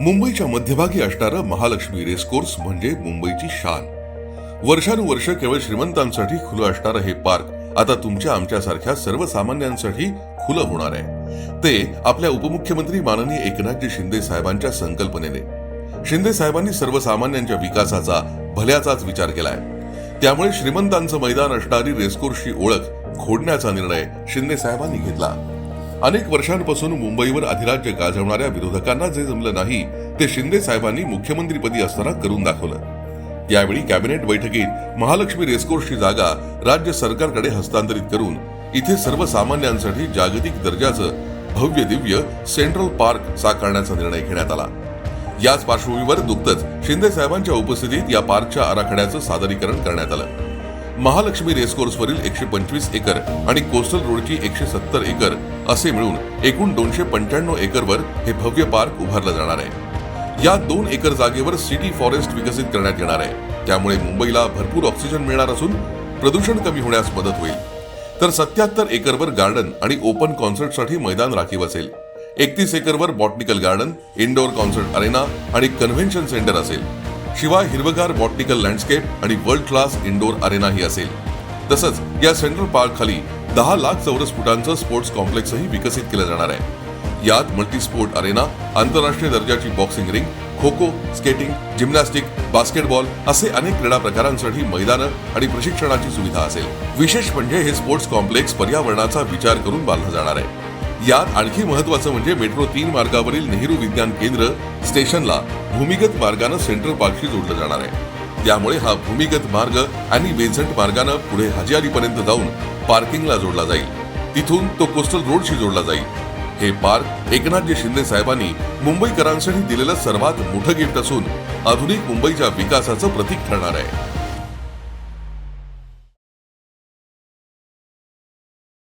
मुंबईच्या मध्यभागी असणारं महालक्ष्मी रेसकोर्स म्हणजे मुंबईची शान. वर्षानुवर्ष केवळ श्रीमंतांसाठी खुलं असणारं हे पार्क आता तुमच्या आमच्यासारख्या सर्वसामान्यांसाठी खुलं होणार आहे. ते आपल्या उपमुख्यमंत्री माननीय एकनाथजी शिंदे साहेबांच्या संकल्पनेने. शिंदे साहेबांनी सर्वसामान्यांच्या विकासाचा भल्याचाच विचार केलाय. त्यामुळे श्रीमंतांचं मैदान असणारी रेसकोर्सची ओळख खोडण्याचा निर्णय शिंदे साहेबांनी घेतला. अनेक वर्षांपासून मुंबईवर अधिराज्य गाजवणाऱ्या विरोधकांना जे जमलं नाही ते शिंदे साहेबांनी मुख्यमंत्रीपदी असताना करून दाखवलं. यावेळी कॅबिनेट बैठकीत महालक्ष्मी रेसकोर्सची जागा राज्य सरकारकडे हस्तांतरित करून इथे सर्वसामान्यांसाठी जागतिक दर्जाचं भव्य दिव्य सेंट्रल पार्क साकारण्याचा निर्णय घेण्यात आला. याच पार्श्वभूमीवर नुकतंच शिंदे साहेबांच्या उपस्थितीत या पार्कच्या आराखड्याचं सादरीकरण करण्यात आलं. महालक्ष्मी रेसकोर्सवरील एकशे पंचवीस एकर आणि कोस्टल रोडची एकशे सत्तर एकर असे मिळून एकूण दोनशे पंच्याण्णव एकरवर हे भव्य पार्क उभारलं जाणार आहे. या दोन एकर जागेवर सिटी फॉरेस्ट विकसित करण्यात येणार आहे. त्यामुळे मुंबईला भरपूर ऑक्सिजन मिळणार असून प्रदूषण कमी होण्यास मदत होईल. तर सत्याहत्तर एकरवर गार्डन आणि ओपन कॉन्सर्टसाठी मैदान राखीव असेल. एकतीस एकरवर botanical garden indoor concert arena आणि कन्व्हेन्शन सेंटर असेल. शिवाय हिरवगार बॉटनिकल लँडस्केप आणि वर्ल्ड क्लास इंडोर अरेनाही असेल. तसंच या सेंट्रल पार्क खाली दहा लाख चौरस फुटांचं स्पोर्ट्स कॉम्प्लेक्सही विकसित केलं जाणार आहे. यात मल्टी स्पोर्ट अरेना आंतरराष्ट्रीय दर्जाची boxing ring kho kho skating gymnastic basketball असे अनेक क्रीडा प्रकारांसाठी मैदानं आणि प्रशिक्षणाची सुविधा असेल. विशेष म्हणजे हे स्पोर्ट्स कॉम्प्लेक्स पर्यावरणाचा विचार करून बांधलं जाणार आहे. यात आणखी महत्वाचं म्हणजे मेट्रो तीन मार्गावरील नेहरू विज्ञान केंद्र स्टेशनला भूमिगत मार्गानं सेंट्रल पार्कशी जोडलं जाणार आहे. त्यामुळे हा भूमिगत मार्ग आणि बेझंट मार्गानं पुढे हजियालीपर्यंत जाऊन पार्किंगला जोडला जाईल. तिथून तो कोस्टल रोडशी जोडला जाईल. हे पार्क एकनाथजी शिंदे साहेबांनी मुंबईकरांसाठी दिलेलं सर्वात मोठं गिफ्ट असून आधुनिक मुंबईच्या विकासाचं प्रतीक ठरणार आहे.